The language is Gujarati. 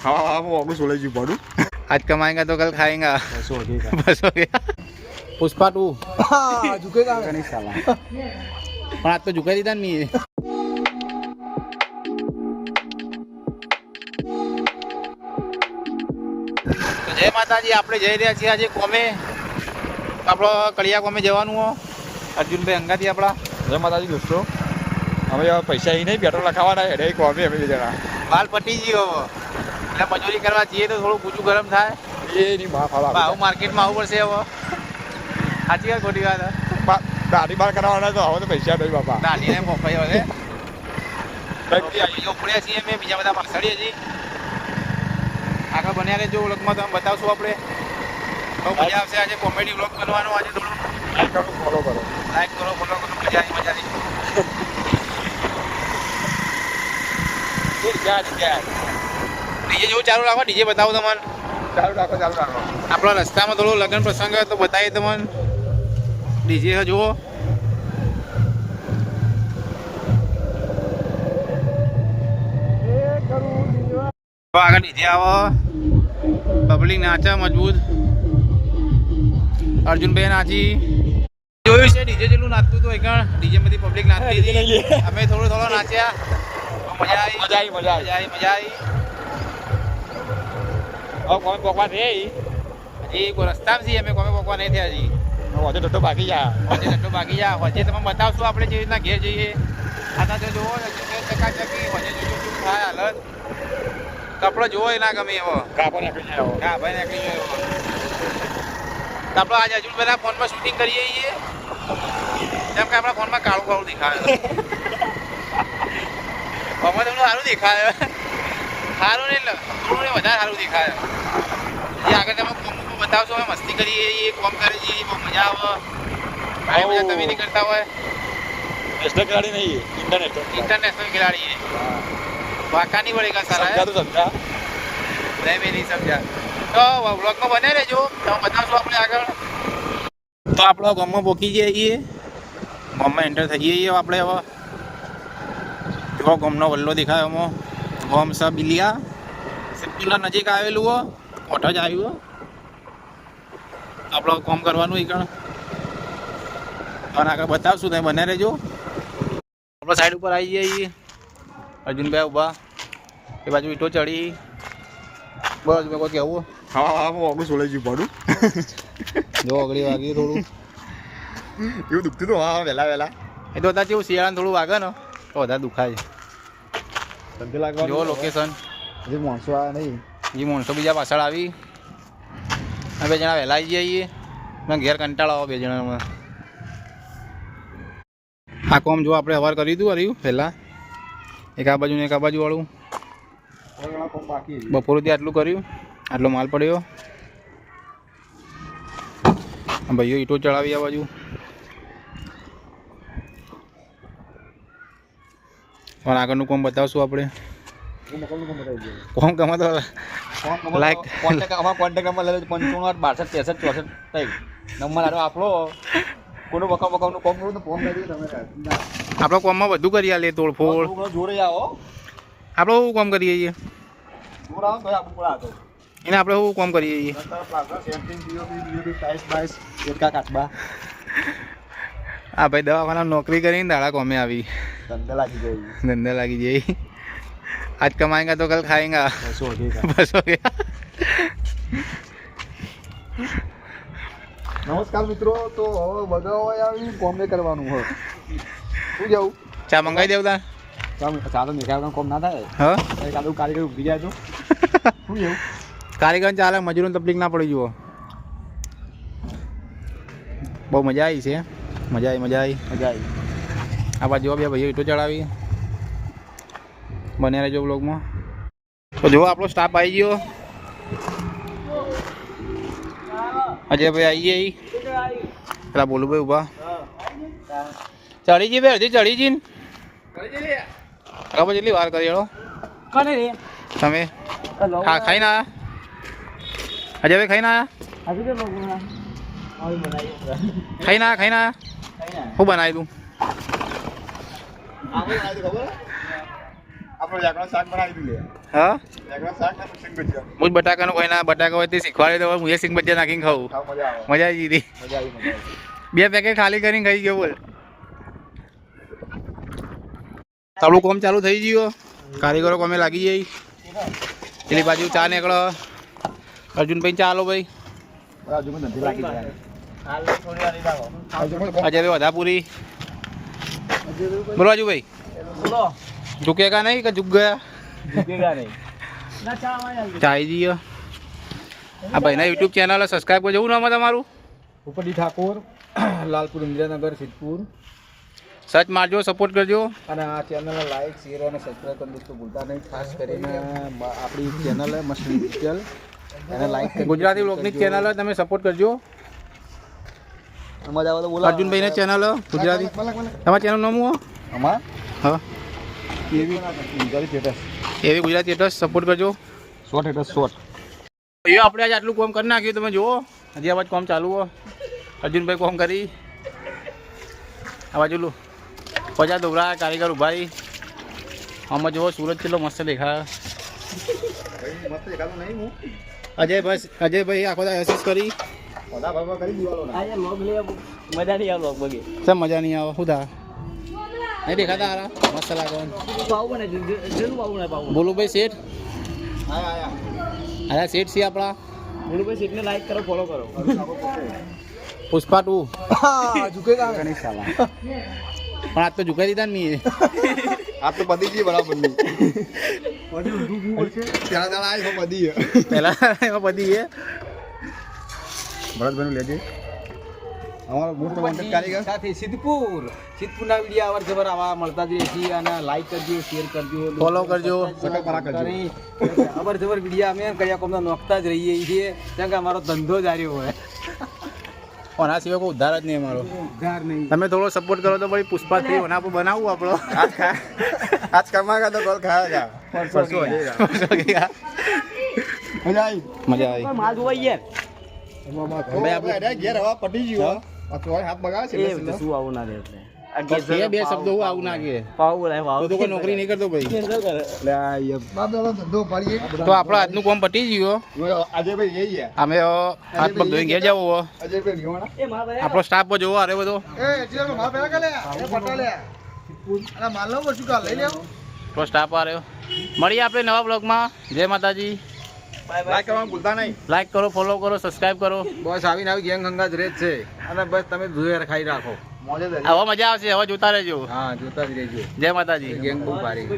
ખાવા વાવામાં વાપરું સોલે જી પડું આજ કમાએંગા તો કલ ખાએંગા બસ હો ગયા બસ હો ગયા પુષ્પા ટુ ઝુકેગા નહીં સાલા પણ આજ તો ઝુકાઈ દીધા ને મેં જય માતાજી આપણે જઈ રહ્યા છીએ આજે કોમે આપણો કળિયા કોમે જવાનું હો અર્જુનભાઈ અંગાથી આપણા જય માતાજી દોસ્તો અમે પૈસા એ નહીં પેટ્રોલ લખાવાના હેડે કોમે અમે જણા બાલ પટી ગયો એટલે મજૂરી કરવા જઈએ તો થોડું ઊંચું ગરમ થાય. એ નહીં માફ ફાળા ભાવ માર્કેટમાં આવવું પડશે હવે. સાચી વાત ખોટી વાત દાઢી બાર કરાવવાના તો હવે તો પૈસા નહીં બાપા. દાઢીને મોફાઈ હવે ઉપડ્યા છીએ અમે બીજા બધા પાછળીએ છીએ. આગળ બન્યા રહેજો વ્લોગમાં તમે બતાવશું આપણે. બહુ મજા આવશે આજે કોમેડી વ્લોગ કરવાનો આજે થોડું. લાઈક કરો ફોલો કરો. લાઈક કરો ફોલો કરો મજા આવી આવી. ડીજે જેવું ચાલુ રાખો ડીજે બતાવો તમને. ચાલુ રાખો ચાલુ રાખો. આપણા રસ્તામાં થોડો લગ્ન પ્રસંગ હોય તો બતાવીએ તમને. ડીજે જુઓ. આગળ ડીજે આવો. પબ્લિક નાચે મજબૂત. અર્જુનભાઈ નાચી. જોયું છે ડીજે જેટલું નાચતું હતું એકણ. ડીજે માંથી પબ્લિક નાચતી હતી. અમે થોડો થોડો નાચ્યા. મજા આવી મજા આવી. મજા આવી મજા આવી. હવે કોમે પોકવા રે હજી રસ્તામાં છીએ અમે કોમે પોકવા નહીં થયા હજી. વધુ ડટ્ટો બાકી જા હજી ધંધો બાકી જા હજી તમે બતાવશું આપણે જે રીતના ઘેર જઈએ. આના જો જોવો ચકાચકી હજી જોજો શું થાય હાલત. કપડો જોવો ના ગમે એવો. કાપો નાખી જાય હા ભાઈ નીકળી ગયો આપણે આજે હજુ બધા ફોનમાં શૂટિંગ કરીએ છીએ. જેમ કે આપણા ફોનમાં કાળું કાળું દેખાય તમને સારું દેખાય. સારું ને થોડું ને વધારે સારું દેખાય. જે આગળ તમે કોમ્બો બતાવશો? અમે મસ્તી કરીએ એ કોમ કરે છે બહુ મજા આવે. ભાઈ મજા તમે નહીં કરતા હોય. નેશનલ ખેલાડી નહીં ઇન્ટરનેશનલ ઇન્ટરનેશનલ ખેલાડી વાકા નહીં પડે પડેગા સારા સમજા તો સમજા. નહીં નહીં સમજા તો વ્લોગમાં બને રહેજો. તમે બતાવશો આપણે આગળ. તો આપણા ગામમાં પહોંચી જઈએ ગામમાં એન્ટર થઈ જઈએ આપણે હવે. જો ગામનો વલ્લો દેખાય એમાં ગામ સ બિલિયા સિદ્ધપુરના નજીક આવેલું હો. કોઠ જ આવ્યું હો. આપણો કોમ કરવાનું એકણ અને આગળ બતાવશું તમે બને રહેજો. આપણે સાઈડ ઉપર આવી જઈએ અર્જુનભાઈ ઊભા. એ બાજુ ઈટો ચડી. બસ મેં કોઈ કહેવું હા. હા હું વાપસ બોલે જઈ પઢું જો આગળ વાગ્યું થોડું. એવું દુખતું હતું હા વહેલા વહેલા. એ તો અત્યારે જેવું શિયાળાને થોડું વાગે ને તો વધારે દુખાય. ધંધે જો લોકેશન હજી માણસો આવ્યા નહીં. એ માણસો બીજા પાછળ આવી. અમે બે જણા વહેલા આવી જઈએ મને ઘેર કંટાળો આવે બે જણામાં આ કોમ જો આપણે અવાર કર્યું હતું હર્યું પહેલાં એક આ બાજુ ને એક આ બાજુવાળું. બપોર સુધી આટલું કર્યું. આટલો માલ પડ્યો. ભાઈઓ ઈટો ચડાવી આ બાજુ. પણ આગળનું કોમ બતાવશું આપણે. કોમ ગમે તો લાઈક અમારા કોન્ટેક્ટ નંબર લેજો પંચાણું આઠ બાસઠ ત્રેસઠ ચોસઠ થઈ નંબર આનો આપણો કોનું બકાવ વખાવનું કોમ કરું તો ફોન કરી તમે આપણો કોમમાં બધું કરી આલે તોડફોડ. જોડે આવો આપણે શું કોમ કરીએ છીએ? એને આપણે શું કોમ કરીએ છીએ? આ ભાઈ દવાખાના નોકરી કરીને દાડા કોમે આવી. धंधा लगी जाएगी धंधा लगी जाएगी आज कमाएगा तो कल खाएगा। बस हो गया। નમસ્કાર મિત્રો તો હવે બગાવા આવી કોમે કરવાનું હોય શું જવું ચા મંગાવી દેવતા ચા તો નીકળવાનું કોમ ના થાય હા કાલે કારીગર ઊભી જાય છું શું જવું કારીગર ચાલે મજૂરોને તકલીફ ના પડી જુઓ બહુ મજા આવી છે મજા આવી મજા આવી મજા આવી આ બાજુ બે ભાઈઓ ઈટો ચડાવી બને રહેજો બ્લોગમાં તો જો આપણો સ્ટાફ આવી ગયો. અજયભાઈ આવી ગઈ પેલા બોલુભાઈ ઊભા. ચડી જી હજી અડધી ચડી જી ખબર કેટલી વાર કરી તમે ખા ખાઈને આયા? અજયભાઈ ખાઈને ખાઈ ના ખાઈ ના ખાઈને આયા શું બનાવી તું આપણે બનાવી ખબર આ આપણે એકલો શાક બનાવી દીધું લે હા? બટાકાનું કોઈ ના બટાકા હોય તે શીખવાડી દઉં હું એ સિંગ ભજીયા નાખીને ખાઉં. મજા આવી. ગઈ હતી. મજા આવી મજા આવી. બે પેકેટ ખાલી કરીને ખાઈ ગયો બોલ. આપણું કોમ ચાલુ થઈ ગયું કારીગરો કોમે લાગી જઈ પેલી બાજુ ચા નીકળો. અર્જુનભાઈ ચા લો ભાઈ. બરાબર હજુ મને ધંધી લાગી જાય હાલ થોડી વાર રાખો હજુ મને અજયભાઈ વધાપુરી. બોલો અજુભાઈ. બોલો. ઝુકેગા નહીં કે ઝુક ગયા? ભેગા નહીં. ના ચા માં જલ્દી ચા આવી ગયો આ ભાઈના યુટ્યુબ ચેનલ સબસ્ક્રાઈબ કરજો. શું નામ તમારું? ઉપરથી ઠાકોર લાલપુર ઇન્દ્રનગર સિદ્ધપુર. સર્ચ મારજો સપોર્ટ કરજો. અને આ ચેનલને લાઈક શેર અને સબસ્ક્રાઈબ કરવાનું દોસ્તો ભૂલતા નહીં. ખાસ કરીને આપણી ચેનલ છે મસ્ત ડિજિટલ અને લાઈક ગુજરાતી બ્લોગની ચેનલ તમે સપોર્ટ કરજો. મજા આવે તો બોલો અર્જુનભાઈની ચેનલ ગુજરાતી. તમારા ચેનલ નામ હું? અમાર હા. એવી ગુજરાતી એવી ગુજરાતી સપોર્ટ કરજો. શોર્ટ સ્ટેટસ શોર્ટ એ આપણે આજે આટલું કામ કરી નાખ્યું તમે જુઓ. હજી આ બાજુ કામ ચાલુ હો. અર્જુનભાઈ કામ કરી. આ બાજુ લો. પચાસ દોરા કારીગર ઊભા રહી આમાં જુઓ સુરત કેટલો મસ્ત દેખાય. મસ્ત દેખાતું અજયભાઈ અજયભાઈ આખો દા એસેસ કરી. બધા ભાગવા કરી દીવાલો ના. આજે લોગ લે મજા નહીં આવે લોગ બગે. સર મજા નહીં આવે? શું થા નહીં દેખાતા હારા? મસ્ત લાગે પાવ બને જેનું પાવ ને પાવ બોલુભાઈ શેઠ? આયા આયા. આયા શેઠ છે આપણા? બોલું શેઠ ને લાઈક કરો ફોલો કરો. પુષ્પા ટુ. ઝુકેગા પણ આજ તો ઝુકાઈ દીધા ને નહીં આ તો બધી ગઈ બરાબરની. ત્યાં દાડા બધી પહેલા એમાં બધી એ ભરતભાઈ લેજે. અમારો મોસ્ટ વોન્ટેડ કારીગર. સાથે સિદ્ધપુર. સિદ્ધપુરના વીડિયો અવર જબર આવા મળતા જ રહે અને લાઈક કરજો શેર કરજો ફોલો કરજો. સટકપરા કરજો. અવર જબર વીડિયો અમે કયા કોમના નોખતા જ રહીએ છીએ. કારણ કે અમારો ધંધો જ આર્યો હોય. આ સિવાય કોઈ ઉદ્ધાર જ નહીં અમારો. ઉધાર નહીં. તમે થોડો સપોર્ટ કરો તો ભાઈ પુષ્પા થ્રી ઓના પર બનાવવું આપણો. આજ ખા આજ કમાગા તો ગોલ ખાયા પરસો ગયા. મજા આવી મજા આવી. માલ જોવા નોકરી નહીં કરતો ભાઈ તો આપણો આજનું કામ પટી ગયું અમે હાથ પગ ધોઈને ઘેર જવું આપણો સ્ટાફ જોવો અરે બધો. આપણો સ્ટાફ આ રહ્યો મળીએ આપણે નવા બ્લોગમાં જય માતાજી. લાઈક કરવાનું ભૂલતા નહીં. લાઈક કરો ફોલો કરો સબસ્ક્રાઇબ કરો. બસ આવીને આવી ગેંગ ગંગા જ રહે છે. અને બસ તમે ધોયા ખાઈ રાખો. મોજે હવે મજા આવશે હવે જોતા રહેજો. હા જોતા જ રહેજો. જય માતાજી. ગેંગ બહુ ભારી.